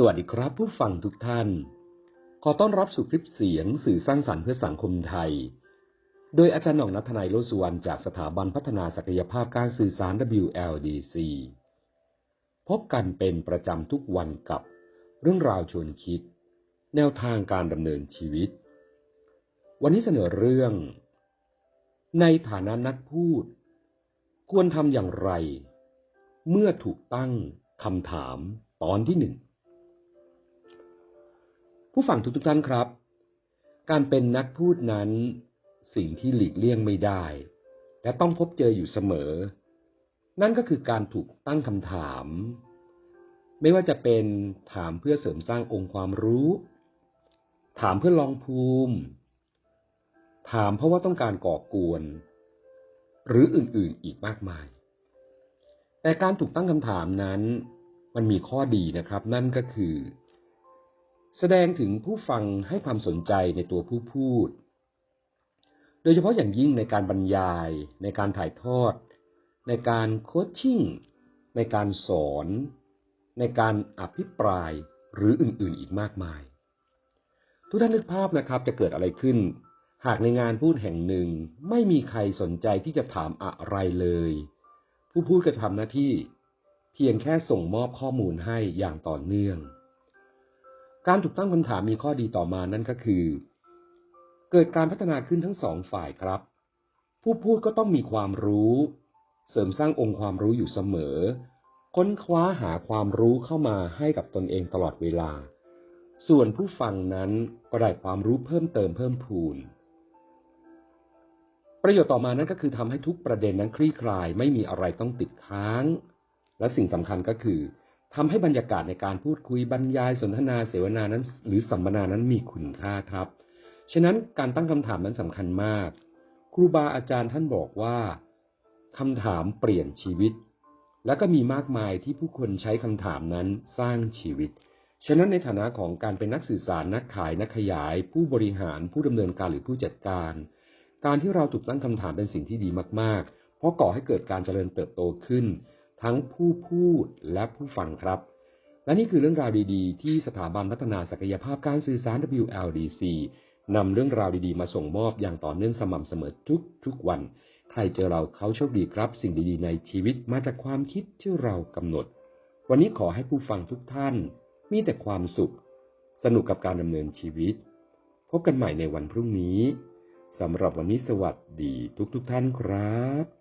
สวัสดีครับผู้ฟังทุกท่าน ขอต้อนรับสู่คลิปเสียงสื่อสร้างสรรค์เพื่อสังคมไทย โดยอาจารย์หน่องนัทนายโลสุวรรณจากสถาบันพัฒนาศักยภาพการสื่อสาร WLDC พบกันเป็นประจำทุกวันกับเรื่องราวชวนคิด แนวทางการดำเนินชีวิต วันนี้เสนอเรื่อง ในฐานะนักพูด ควรทำอย่างไร เมื่อถูกตั้งคำถามตอนที่หนึ่ง ผู้ฟังทุกๆท่านครับ การเป็นนักพูดนั้น สิ่งที่หลีกเลี่ยงไม่ได้ และต้องพบเจออยู่เสมอ นั่นก็คือการถูกตั้งคำถาม ไม่ว่าจะเป็นถามเพื่อเสริมสร้างองค์ความรู้ ถามเพื่อลองภูมิ ถามเพราะว่าต้องการก่อกวน หรืออื่นๆอีกมากมาย แต่การถูกตั้งคำถามนั้น มันมีข้อดีนะครับ นั่นก็คือ แสดงถึงผู้ฟังให้ความสนใจในตัวผู้พูด โดยเฉพาะอย่างยิ่งในการบรรยาย ในการถ่ายทอด ในการโคชชิ่ง ในการสอน ในการอภิปรายหรืออื่นๆอีกมากมาย ทุกท่านนึกภาพนะครับจะเกิดอะไรขึ้น หากในงานพูดแห่งหนึ่งไม่มีใครสนใจที่จะถามอะไรเลย ผู้พูดก็ทำหน้าที่ เพียงแค่ส่งมอบข้อมูลให้อย่างต่อเนื่อง การถูกตั้งคำถามมีข้อดีต่อมานั่นก็คือ เกิดการพัฒนาขึ้นทั้งสองฝ่ายครับ ผู้พูดก็ต้องมีความรู้ เสริมสร้างองค์ความรู้อยู่เสมอ ค้นคว้าหาความรู้เข้ามาให้กับตนเองตลอดเวลา ส่วนผู้ฟังนั้นก็ได้ความรู้เพิ่มเติมเพิ่มพูน ประโยชน์ต่อมานั่นก็คือทำให้ทุกประเด็นนั้นคลี่คลายไม่มีอะไรต้องติดค้าง และสิ่งสำคัญก็คือ ทำให้บรรยากาศในการพูดคุยบรรยายสนทนาเสวนานั้น หรือสัมมนานั้นมีคุณค่าครับ ฉะนั้นการตั้งคำถามนั้นสำคัญมาก ครูบาอาจารย์ท่านบอกว่าคำถามเปลี่ยนชีวิต และก็มีมากมายที่ผู้คนใช้คำถามนั้นสร้างชีวิต ฉะนั้นในฐานะของการเป็นนักสื่อสารนักขายนักขยาย ผู้บริหารผู้ดำเนินการหรือผู้จัดการ การที่เราถูกตั้งคำถามเป็นสิ่งที่ดีมากๆ เพราะก่อให้เกิดการเจริญเติบโตขึ้น ทั้งผู้พูดและผู้ฟังครับ และนี่คือเรื่องราวดีๆ ที่สถาบันพัฒนาศักยภาพการสื่อสาร WLDC นำเรื่องราวดีๆ มาส่งมอบอย่างต่อเนื่องสม่ำเสมอทุกทุกวัน ใครเจอเราเขาโชคดีครับ สิ่งดีๆ ในชีวิตมาจากความคิดที่เรากำหนด วันนี้ขอให้ผู้ฟังทุกท่าน มีแต่ความสุข สนุกกับการดำเนินชีวิต พบกันใหม่ในวันพรุ่งนี้สำหรับวันนี้สวัสดีทุกๆทท่านครับ